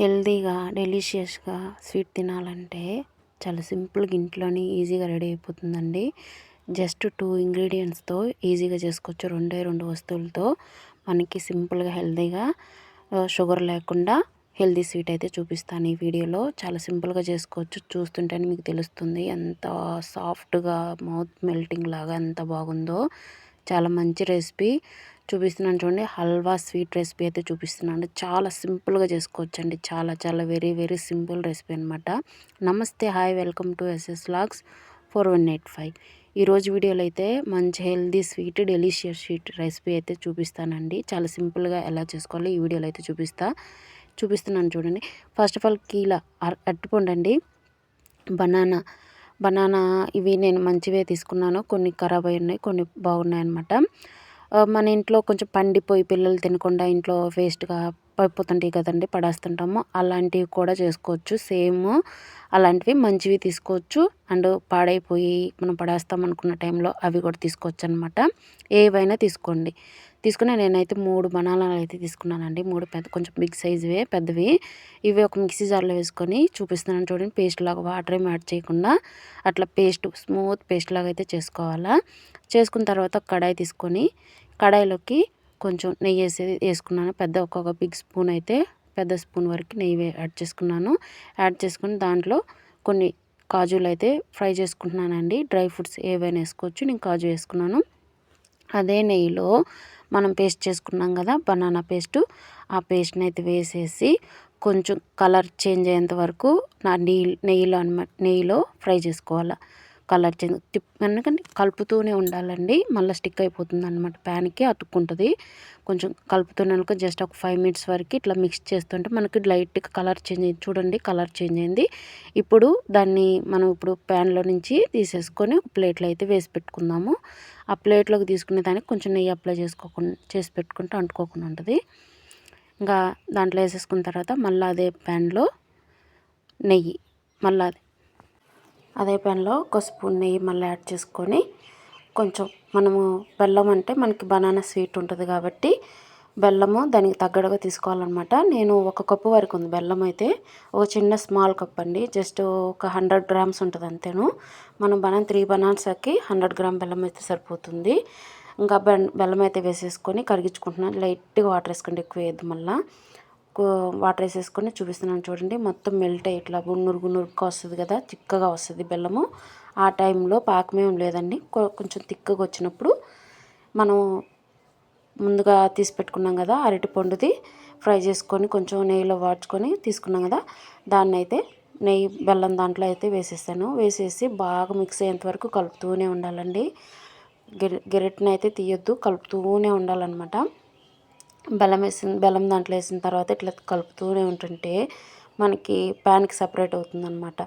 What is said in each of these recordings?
హెల్తీగా డెలిషియస్గా స్వీట్ తినాలంటే చాలా సింపుల్గా ఇంట్లోనే ఈజీగా రెడీ అయిపోతుందండి. జస్ట్ టూ ఇంగ్రీడియంట్స్తో ఈజీగా చేసుకోవచ్చు. రెండే రెండు వస్తువులతో మనకి సింపుల్గా హెల్తీగా షుగర్ లేకుండా హెల్తీ స్వీట్ అయితే చూపిస్తాను ఈ వీడియోలో. చాలా సింపుల్గా చేసుకోవచ్చు. చూస్తుంటేనే మీకు తెలుస్తుంది ఎంత సాఫ్ట్గా మౌత్ మెల్టింగ్ లాగా ఎంత బాగుందో. చాలా మంచి రెసిపీ చూపిస్తున్నాను చూడండి. హల్వా స్వీట్ రెసిపీ అయితే చూపిస్తున్నాను. చాలా సింపుల్గా చేసుకోవచ్చండి. చాలా చాలా వెరీ వెరీ సింపుల్ రెసిపీ అనమాట నమస్తే hi welcome to SS logs four one eight five. ఈరోజు వీడియోలో అయితే మంచి healthy sweet delicious sweet recipe అయితే చూపిస్తానండి. చాలా సింపుల్గా ఎలా చేసుకోవాలి ఈ వీడియోలో అయితే చూపిస్తా చూపిస్తున్నాను చూడండి. ఫస్ట్ ఆఫ్ ఆల్ కీలా అరటిపండు అండి బనానా బనానా ఇవి నేను మంచివే తీసుకున్నాను. కొన్ని ఖరాబ్ అయి ఉన్నాయి కొన్ని బాగున్నాయి అనమాట మన ఇంట్లో కొంచెం పండిపోయి పిల్లలు తినకుండా ఇంట్లో వేస్ట్గా పడిపోతుంటాయి కదండి పడేస్తుంటాము. అలాంటివి కూడా చేసుకోవచ్చు. సేమ్ అలాంటివి మంచివి తీసుకోవచ్చు. అండ్ పాడైపోయి మనం పడేస్తాం అనుకున్న టైంలో అవి కూడా తీసుకోవచ్చు అనమాట ఏవైనా తీసుకోండి. తీసుకుని నేనైతే మూడు బనానాలు అయితే తీసుకున్నానండి. మూడు పెద్ద కొంచెం బిగ్ సైజువే పెద్దవి. ఇవి ఒక మిక్సీ జార్లో వేసుకొని చూపిస్తున్నాను చూడండి. పేస్ట్ లాగా వాటర్ ఏమి యాడ్ చేయకుండా అట్లా పేస్ట్ స్మూత్ పేస్ట్ లాగా అయితే చేసుకోవాలా. చేసుకున్న తర్వాత కడాయి తీసుకొని కడాయిలోకి కొంచెం నెయ్యి వేసి వేసుకున్నాను. పెద్ద ఒక్కొక్క బిగ్ స్పూన్ అయితే పెద్ద స్పూన్ వరకు నెయ్యి యాడ్ చేసుకున్నాను. యాడ్ చేసుకుని దాంట్లో కొన్ని కాజులు అయితే ఫ్రై చేసుకుంటున్నానండి. డ్రై ఫ్రూట్స్ ఏవైనా వేసుకోవచ్చు నేను కాజు వేసుకున్నాను. అదే నెయ్యిలో మనం పేస్ట్ చేసుకున్నాం కదా బనానా పేస్టు. ఆ పేస్ట్ని అయితే వేసేసి కొంచెం కలర్ చేంజ్ అయ్యేంత వరకు నా నెయ్యి నెయ్యిలో అనమాట నెయ్యిలో ఫ్రై చేసుకోవాలి. కలర్ చేంజ్ తిప్ ఎందుకంటే కలుపుతూనే ఉండాలండి. మళ్ళీ స్టిక్ అయిపోతుంది అనమాట ప్యాన్కి అతుక్కుంటుంది. కొంచెం కలుపుతూనే జస్ట్ ఒక ఫైవ్ మినిట్స్ వరకు ఇట్లా మిక్స్ చేస్తుంటే మనకి లైట్గా కలర్ చేంజ్ అయింది. చూడండి కలర్ చేంజ్ అయింది. ఇప్పుడు దాన్ని మనం ఇప్పుడు ప్యాన్లో నుంచి తీసేసుకొని ఒక ప్లేట్లో అయితే వేసి పెట్టుకుందాము. ఆ ప్లేట్లోకి తీసుకునే దానికి కొంచెం నెయ్యి అప్లై చేసుకోకుండా చేసి పెట్టుకుంటే అంటుకోకుండా ఉంటుంది. ఇంకా దాంట్లో వేసేసుకున్న తర్వాత మళ్ళీ అదే ప్యాన్లో నెయ్యి. మళ్ళీ అదే పెన్లో ఒక స్పూన్ నెయ్యి మళ్ళీ యాడ్ చేసుకొని కొంచెం మనము బెల్లం అంటే మనకి బనానా స్వీట్ ఉంటుంది కాబట్టి బెల్లము దానికి తగ్గట్టుగా తీసుకోవాలన్నమాట. నేను ఒక కప్పు వరకు ఉంది బెల్లం అయితే. ఒక చిన్న స్మాల్ కప్ అండి. జస్ట్ ఒక హండ్రెడ్ గ్రామ్స్ ఉంటుంది అంతేను. మనం బనాన్ త్రీ బనాన్స్కి హండ్రెడ్ గ్రామ్ బెల్లం అయితే సరిపోతుంది. ఇంకా బెల్లం అయితే వేసేసుకొని కరిగించుకుంటున్నాను. లైట్గా వాటర్ వేసుకోండి ఎక్కువ వేయద్దు మళ్ళీ. వాటర్ వేసేసుకొని చూపిస్తున్నాను చూడండి. మొత్తం మెల్ట్ అయ్యి ఇట్లా గున్నురు గున్నురుగా వస్తుంది కదా చిక్కగా వస్తుంది బెల్లము. ఆ టైంలో పాకమేం లేదండి. కొంచెం తిక్కగా వచ్చినప్పుడు మనం ముందుగా తీసి పెట్టుకున్నాం కదా అరటి పండుది ఫ్రై చేసుకొని కొంచెం నెయ్యిలో వాడ్చుకొని తీసుకున్నాం కదా దాన్ని అయితే నెయ్యి బెల్లం దాంట్లో అయితే వేసేసాను వేసేసి బాగా మిక్స్ అయ్యేంత వరకు కలుపుతూనే ఉండాలండి. గెరెట్ని అయితే తీయొద్దు కలుపుతూనే ఉండాలన్నమాట. బెల్లం వేసిన బెల్లం దాంట్లో వేసిన తర్వాత ఇట్లా కలుపుతూనే ఉంటుంటే మనకి ప్యాన్కి సపరేట్ అవుతుందన్నమాట.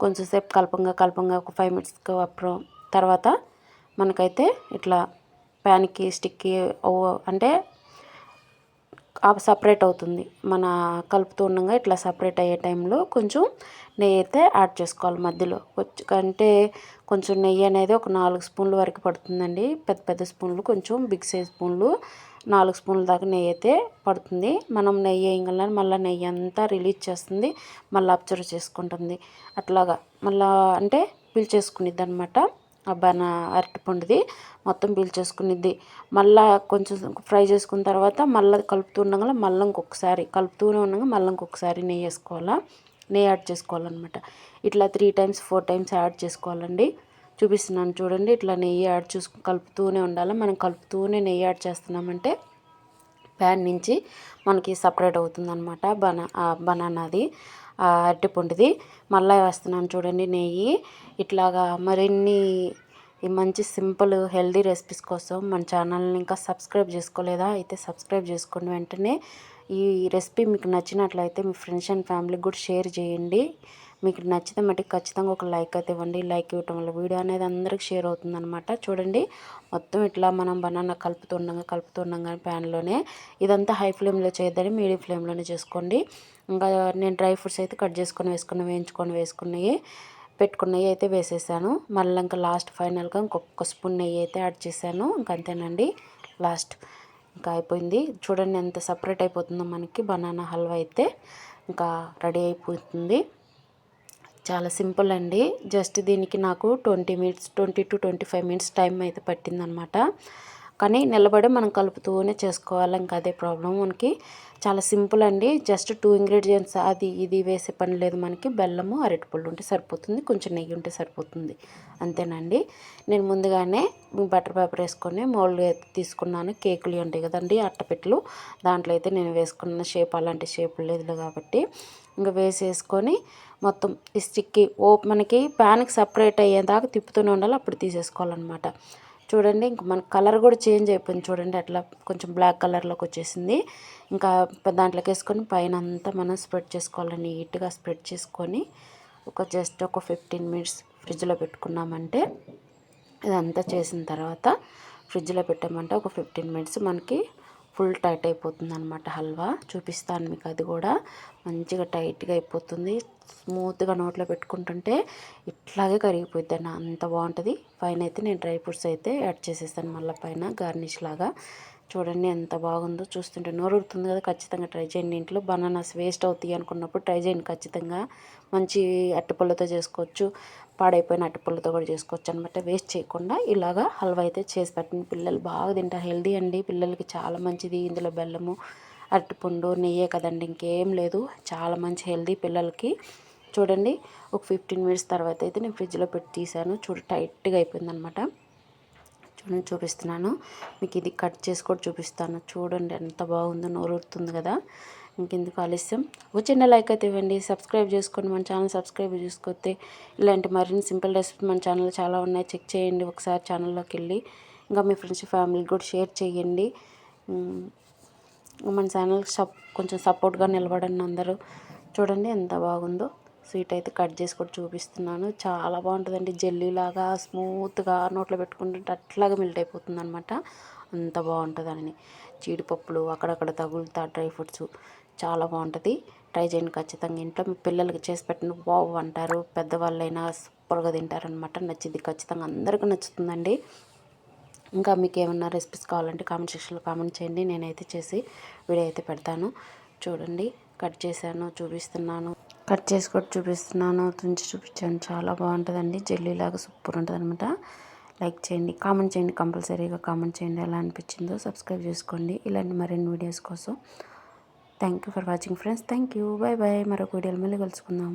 కొంచెంసేపు కలపంగా కలపంగా ఒక ఫైవ్ మినిట్స్కి అప్పుడు తర్వాత మనకైతే ఇట్లా ప్యాన్కి స్టిక్కి అంటే సపరేట్ అవుతుంది. మన కలుపుతూ ఉండగా ఇట్లా సపరేట్ అయ్యే టైంలో కొంచెం నెయ్యి అయితే యాడ్ చేసుకోవాలి మధ్యలో. అంటే కొంచెం నెయ్యి అనేది ఒక నాలుగు స్పూన్ల వరకు పడుతుందండి. పెద్ద పెద్ద స్పూన్లు కొంచెం బిగ్ సైజ్ స్పూన్లు నాలుగు స్పూన్ల దాకా నెయ్యి అయితే పడుతుంది. మనం నెయ్యి వేయగల మళ్ళీ నెయ్యి అంతా రిలీజ్ చేస్తుంది. మళ్ళీ అబ్జర్వ్ చేసుకుంటుంది. అట్లాగా. మళ్ళీ అంటే పీల్చేసుకునిద్ది అనమాట బనా అరటిపండుది మొత్తం పీల్చేసుకునిద్ది మళ్ళీ కొంచెం ఫ్రై చేసుకున్న తర్వాత మళ్ళీ కలుపుతూ ఉండగా మళ్ళీ ఇంకొకసారి కలుపుతూనే ఉండగా మళ్ళీ ఇంకొకసారి నెయ్యి వేసుకోవాలా? నెయ్యి యాడ్ చేసుకోవాలన్నమాట. ఇట్లా three times four times add చేసుకోవాలండి. చూపిస్తున్నాను చూడండి ఇట్లా నెయ్యి యాడ్ చూసుకు కలుపుతూనే ఉండాలి? మనం కలుపుతూనే నెయ్యి యాడ్ చేస్తున్నామంటే ప్యాన్ నుంచి మనకి సపరేట్ అవుతుంది అనమాట బనా బనానాది. అరటిపండుది మళ్ళీ వేస్తున్నాను చూడండి నెయ్యి. ఇట్లాగా మరిన్ని ఈ మంచి సింపుల్ హెల్దీ రెసిపీస్ కోసం మన ఛానల్ని ఇంకా సబ్స్క్రైబ్ చేసుకోలేదా? అయితే సబ్స్క్రైబ్ చేసుకోండి వెంటనే. ఈ రెసిపీ మీకు నచ్చినట్లయితే మీ ఫ్రెండ్స్ అండ్ ఫ్యామిలీకి కూడా షేర్ చేయండి. మీకు నచ్చితే మట్టి ఖచ్చితంగా ఒక లైక్ అయితే ఇవ్వండి. లైక్ ఇవ్వటం వల్ల వీడియో అనేది అందరికి షేర్ అవుతుందన్నమాట. చూడండి మొత్తం ఇట్లా మనం బనానా కలుపుతుండగా కలుపుతుండగా ప్యాన్లోనే ఇదంతా హై ఫ్లేమ్లో చేయొద్దని మీడియం ఫ్లేమ్లోనే చేసుకోండి. ఇంకా నేను డ్రై ఫ్రూట్స్ అయితే కట్ చేసుకొని వేసుకుని వేయించుకొని వేసుకున్నాయి పెట్టుకున్నవి అయితే వేసేసాను. మళ్ళీ ఇంకా లాస్ట్ ఫైనల్గా ఇంకొక స్పూన్ నెయ్యి అయితే యాడ్ చేశాను. ఇంకంతేనండి లాస్ట్. ఇంకా అయిపోయింది. చూడండి ఎంత సపరేట్ అయిపోతుందో మనకి బనానా హల్వా అయితే. ఇంకా రెడీ అయిపోతుంది. చాలా సింపుల్ అండి. జస్ట్ దీనికి నాకు twenty minutes twenty two twenty five minutes time అయితే పట్టిందనమాట. కానీ నిలబడి మనం కలుపుతూనే చేసుకోవాలి ఇంకా అదే ప్రాబ్లం మనకి. చాలా సింపుల్ అండి. జస్ట్ టూ ఇంగ్రీడియంట్స్ అది ఇది వేసే పని లేదు మనకి. బెల్లము అరటిపళ్ళు ఉంటే సరిపోతుంది. కొంచెం నెయ్యి ఉంటే సరిపోతుంది. అంతేనండి. నేను ముందుగానే బటర్ పేపర్ వేసుకొని మోల్డ్ తీసుకున్నాను. కేకులు ఉంటాయి కదండి అట్టపెట్లు దాంట్లో అయితే నేను వేసుకున్న షేప్ అలాంటి షేప్ లేదు కాబట్టి. ఇంకా వేసేసుకొని మొత్తం ఈ స్టిక్కి ఓ మనకి ప్యాన్కి సపరేట్ అయ్యేదాకా తిప్పుతూనే ఉండాలి. అప్పుడు తీసేసుకోవాలన్నమాట. చూడండి ఇంక మన కలర్ కూడా చేంజ్ అయిపోయింది చూడండి అట్లా కొంచెం బ్లాక్ కలర్లోకి వచ్చేసింది. ఇంకా దాంట్లోకి వేసుకొని పైన అంతా మనం స్ప్రెడ్ చేసుకోవాలి నీట్గా స్ప్రెడ్ చేసుకొని. ఒక జస్ట్ ఒక ఫిఫ్టీన్ మినిట్స్ ఫ్రిడ్జ్లో పెట్టుకున్నామంటే ఇదంతా చేసిన తర్వాత ఫ్రిడ్జ్లో పెట్టామంటే ఒక ఫిఫ్టీన్ మినిట్స్ మనకి ఫుల్ టైట్ అయిపోతుంది అనమాట హల్వా. చూపిస్తాను మీకు అది కూడా. మంచిగా టైట్గా అయిపోతుంది. స్మూత్గా నోట్లో పెట్టుకుంటుంటే ఇట్లాగే కరిగిపోద్ది అన్న. అంత బాగుంటుంది. పైన అయితే నేను డ్రై ఫ్రూట్స్ అయితే యాడ్ చేసేస్తాను మళ్ళీ పైన గార్నిష్ లాగా. చూడండి ఎంత బాగుందో చూస్తుంటే నోరుతుంది కదా ఖచ్చితంగా ట్రై చేయండి ఇంట్లో. బనానాస్ వేస్ట్ అవుతాయి అనుకున్నప్పుడు ట్రై చేయండి ఖచ్చితంగా. మంచి అట్టపళ్ళతో చేసుకోవచ్చు. పాడైపోయిన అటుపుల్లతో కూడా చేసుకోవచ్చు అనమాట వేస్ట్ చేయకుండా ఇలాగా హల్వా అయితే చేసి పెట్టండి. పిల్లలు బాగా తింటారు. హెల్దీ అండి. పిల్లలకి చాలా మంచిది. ఇందులో బెల్లము అరటిపండు నెయ్యే కదండి. ఇంకేం లేదు. చాలా మంచి హెల్దీ పిల్లలకి. చూడండి. ఒక ఫిఫ్టీన్ మినిట్స్ తర్వాత అయితే నేను ఫ్రిడ్జ్లో పెట్టి తీసాను. చూడు టైట్గా అయిపోయిందనమాట చూడండి చూపిస్తున్నాను. మీకు ఇది కట్ చేసి కూడా చూపిస్తాను. చూడండి ఎంత బాగుందో నోరుతుంది కదా. ఇంకెందుకు ఆలస్యం? ఒక చిన్న లైక్ అయితే ఇవ్వండి. సబ్స్క్రైబ్ చేసుకోండి మన ఛానల్ సబ్స్క్రైబ్ చేసుకొస్తే ఇలాంటి మరిన్ని సింపుల్ రెసిపీ మన ఛానల్ చాలా ఉన్నాయి. చెక్ చేయండి ఒకసారి ఛానల్లోకి వెళ్ళి. ఇంకా మీ ఫ్రెండ్స్ ఫ్యామిలీకి కూడా షేర్ చేయండి. మన ఛానల్ సప్ కొంచెం సపోర్ట్గా నిలబడండి అందరూ. చూడండి ఎంత బాగుందో. స్వీట్ అయితే కట్ చేసి కూడా చూపిస్తున్నాను. చాలా బాగుంటుందండి. జెల్లీలాగా స్మూత్గా నోట్లో పెట్టుకుంటుంటే అట్లాగా మెల్ట్ అయిపోతుంది అనమాట అంత బాగుంటుందని. జీడిపప్పులు అక్కడక్కడ తగులుతా డ్రై ఫ్రూట్స్ చాలా బాగుంటుంది. ట్రై చేయండి ఖచ్చితంగా ఇంట్లో మీ పిల్లలకి చేసి పెట్టిన బాగు అంటారు. పెద్దవాళ్ళైనా సూపర్గా తింటారనమాట నచ్చింది ఖచ్చితంగా అందరికీ నచ్చుతుందండి. ఇంకా మీకు ఏమన్నా రెసిపీస్ కావాలంటే కామెంట్ సెక్షన్లో కామెంట్ చేయండి. నేనైతే చేసి వీడియో అయితే పెడతాను. చూడండి. కట్ చేశాను చూపిస్తున్నాను. కట్ చేసి కూడా చూపిస్తున్నాను. తుంచి చూపించాను. చాలా బాగుంటుందండి. జెల్లీలాగా సూపర్ ఉంటుంది అనమాట లైక్ చేయండి కామెంట్ చేయండి. కంపల్సరీగా కామెంట్ చేయండి. ఎలా అనిపించిందో సబ్స్క్రైబ్ చేసుకోండి. ఇలాంటి మరిన్ని వీడియోస్ కోసం thank you for watching friends thank you bye bye మరొక వీడియోలో మళ్ళీ కలుసుకుందాం.